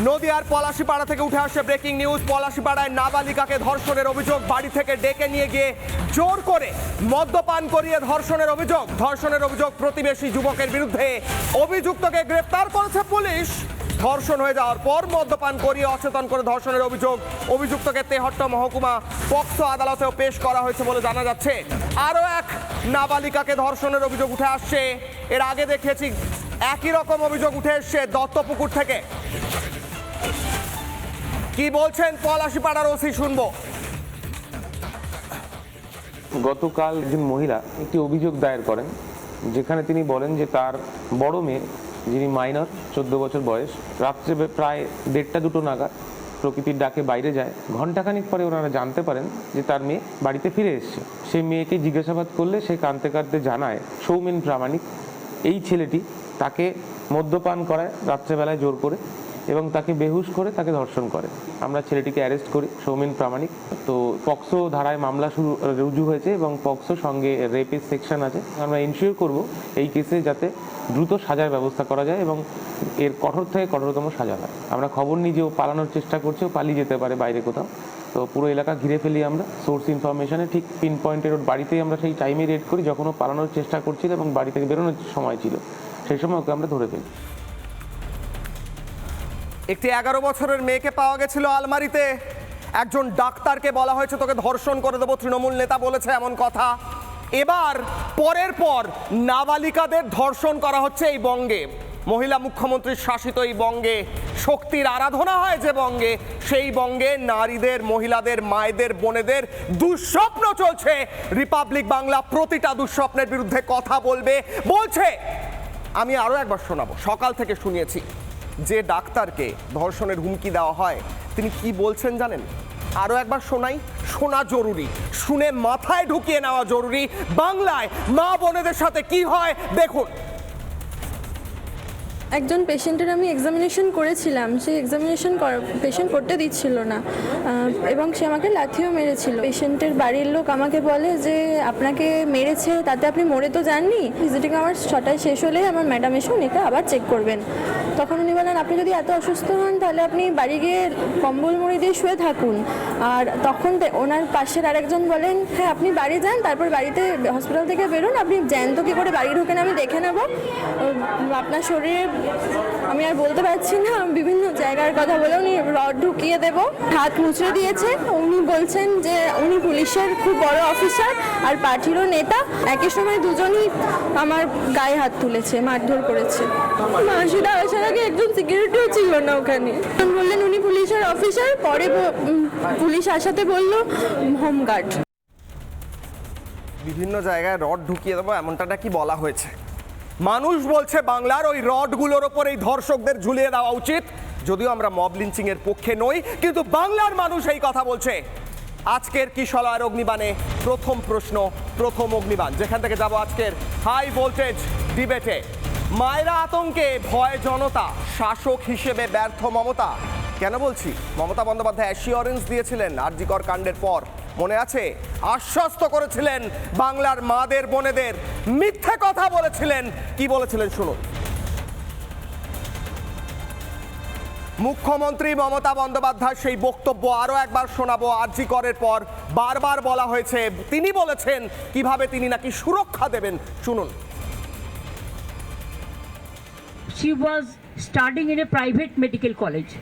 নদিয়ার পলাশিপাড়া থেকে উঠে আসে ব্রেকিং নিউজ পলাশিপাড়ায় নাবালিকাকে ধর্ষণের অভিযোগ। বাড়ি থেকে ডেকে নিয়ে গিয়ে জোর করে মদ্যপান করিয়ে ধর্ষণের অভিযোগ। ধর্ষণের অভিযোগ প্রতিবেশী যুবকের বিরুদ্ধে। অভিযুক্তকে গ্রেফতার করেছে পুলিশ। ধর্ষণ হয়ে যাওয়ার পর মদ্যপান করিয়ে অচেতন করে ধর্ষণের অভিযোগ। অভিযুক্তকে তেহট্ট মহকুমা পক্সো আদালতেও পেশ করা হয়েছে বলে জানা যাচ্ছে। আরও এক নাবালিকাকে ধর্ষণের অভিযোগ উঠে আসছে। এর আগে দেখেছি একই রকম অভিযোগ উঠে এসছে দত্তপুকুর থেকে। কি বলছেন? পলাশিপাড়ার ওসি শুনব। গতকাল একজন মহিলা, একটি অভিযোগ দায়ের করেন, যেখানে তিনি বলেন যে তার বড় মেয়ে, যিনি মাইনর, চোদ্দ বছর বয়স, রাত্রে প্রায় দেড়টা দুটো নাগাদ প্রকৃতির ডাকে বাইরে যায়। ঘন্টাখানিক পরে ওনারা জানতে পারেন যে তার মেয়ে বাড়িতে ফিরে এসেছে। সেই মেয়েকে জিজ্ঞাসাবাদ করলে সে কাঁদতে কাঁদতে জানায়, সৌমেন প্রামাণিক, এই ছেলেটি তাকে মদ্যপান করায় রাত্রেবেলায় জোর করে এবং তাকে বেহুশ করে তাকে ধর্ষণ করে। আমরা ছেলেটিকে অ্যারেস্ট করি, সৌমেন প্রামাণিক। তো পক্সো ধারায় মামলা শুরু, রুজু হয়েছে এবং পক্সো সঙ্গে রেপের সেকশন আছে। আমরা ইনশিওর করব এই কেসে যাতে দ্রুত সাজার ব্যবস্থা করা যায় এবং এর কঠোর থেকে কঠোরতম সাজা হয়। আমরা খবর নিই যে ও পালানোর চেষ্টা করছে, ও পালিয়ে যেতে পারে বাইরে কোথাও। তো পুরো এলাকা ঘিরে ফেলি আমরা। সোর্স ইনফরমেশনে ঠিক পিন পয়েন্টের ওর বাড়িতেই আমরা সেই টাইমে রেড করি, যখন ও পালানোর চেষ্টা করছিল এবং বাড়ি থেকে বেরোনোর সময় ছিল। সেই সময় ওকে আমরা ধরে ফেলি। একটি এগারো বছরের মেয়েকে পাওয়া গেছিল আলমারিতে। একজন ডাক্তারকে বলা হয়েছে, তোকে ধর্ষণ করে দেবো, তৃণমূল নেতা বলেছে এমন কথা। এবার পরের পর নাবালিকাদের ধর্ষণ করা হচ্ছে এই বঙ্গে। মহিলা মুখ্যমন্ত্রীর শাসিত এই বঙ্গে। শক্তির আরাধনা হয় যে বঙ্গে। সেই বঙ্গে নারীদের, মহিলাদের, মায়েদের, বোনেদের দুঃস্বপ্ন চলছে। রিপাবলিক বাংলা প্রতিটা দুঃস্বপ্নের বিরুদ্ধে কথা বলবে। বলছে, আমি আরও একবার শোনাবো। সকাল থেকে শুনিয়েছি। যে ডাক্তারকে ধর্ষণের হুমকি দেওয়া হয়, তিনি কি বলছেন জানেন? আরও একবার শোনাই, শোনা জরুরি। শুনে মাথায় ঢুকিয়ে নেওয়া জরুরি। বাংলায় মা বোনেদের সাথে কি হয়, দেখুন। একজন পেশেন্টের আমি এক্সামিনেশন করেছিলাম। সেই এক্সামিনেশন পেশেন্ট করতে দিচ্ছিল না। এবং সে আমাকে লাথিও মেরেছিল। পেশেন্টের বাড়ির লোক আমাকে বলে যে, আপনাকে মেরেছে, তাতে আপনি মরে তো যাননি। ভিজিটিং আমার ছটায় শেষ হলে আমার ম্যাডাম এসে উনিকে আবার চেক করবেন। তখন উনি বলেন আপনি যদি এত অসুস্থ হন, তাহলে আপনি বাড়ি গিয়ে কম্বল মুড়ি দিয়ে শুয়ে থাকুন। আর তখন ওনার পাশের আরেকজন বলেন হ্যাঁ আপনি বাড়ি যান, তারপর বাড়িতে হসপিটাল থেকে বেরোন। আপনি জ্যান্ত কী করে বাড়ি ঢোকেন, আমি দেখে নেব। আপনার শরীরে আমি আর বলতে পারছি না বিভিন্ন জায়গার কথা বলে উনি রড ঢুকিয়ে দেব, হাত মুচড়ে দিয়েছে। উনি বলছেন যে উনি পুলিশের খুব বড় অফিসার আর পার্টিরও নেতা। একই সময় দুজনই আমার গায়ে হাত তুলেছে, মারধর করেছে। মাসিদা আসার আগে একজন সিকিউরিটিও ছিল না ওখানে। বললেন, উনি পুলিশের অফিসার। পরে পুলিশ আসাতে বলল হোমগার্ড বিভিন্ন জায়গায় রড ঢুকিয়ে দেবো এমনটা কি বলা হয়েছে? মানুষ বলছে বাংলার ওই রডগুলোর ওপর এই ধর্ষকদের ঝুলিয়ে দেওয়া উচিত। যদিও আমরা মব লিঞ্চিং এর পক্ষে নই, কিন্তু বাংলার মানুষ এই কথা বলছে। আজকের কিশলয়ের অগ্নিবাণে? প্রথম প্রশ্ন, প্রথম অগ্নিবাণ। যেখান থেকে যাব আজকের হাই ভোল্টেজ ডিবেটে মায়েরা আতঙ্কে, ভয় জনতা, শাসক হিসেবে ব্যর্থ মমতা। কেন বলছি? মমতা বন্দ্যোপাধ্যায় অ্যাসিওরেন্স দিয়েছিলেন আরজিকর কাণ্ডের পর। মনে আছে? আশ্বস্ত করেছিলেন বাংলার মাদের বোনেদের। মিথ্যে কথা বলেছিলেন। কি বলেছিলেন শুনুন। মুখ্যমন্ত্রী মমতা বন্দ্যোপাধ্যায় সেই বক্তব্য আরও একবার শোনাবো। আরজি করের পর বারবার বলা হয়েছে তিনি বলেছেন কীভাবে তিনি নাকি সুরক্ষা দেবেন। শুনুন। She was studying in a private medical college.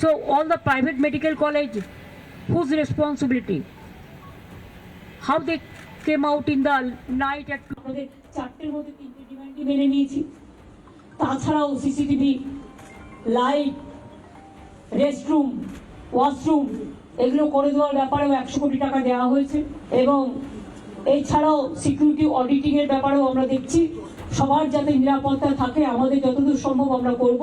So all the private medical college, whose responsibility? How they came out in the night at আমাদের চারটের মধ্যে তিনটে ডিমান্ডই মেনে নিয়েছি। তাছাড়াও সিসিটিভি, লাইট, রেস্টরুম, ওয়াশরুম, এগুলো করে দেওয়ার ব্যাপারেও একশো কোটি টাকা দেওয়া হয়েছে এবং এছাড়াও সিকিউরিটি অডিটিং এর ব্যাপারেও আমরা দেখছি। সবার যাতে নিরাপত্তা থাকে, আমাদের যতদূর সম্ভব আমরা করব।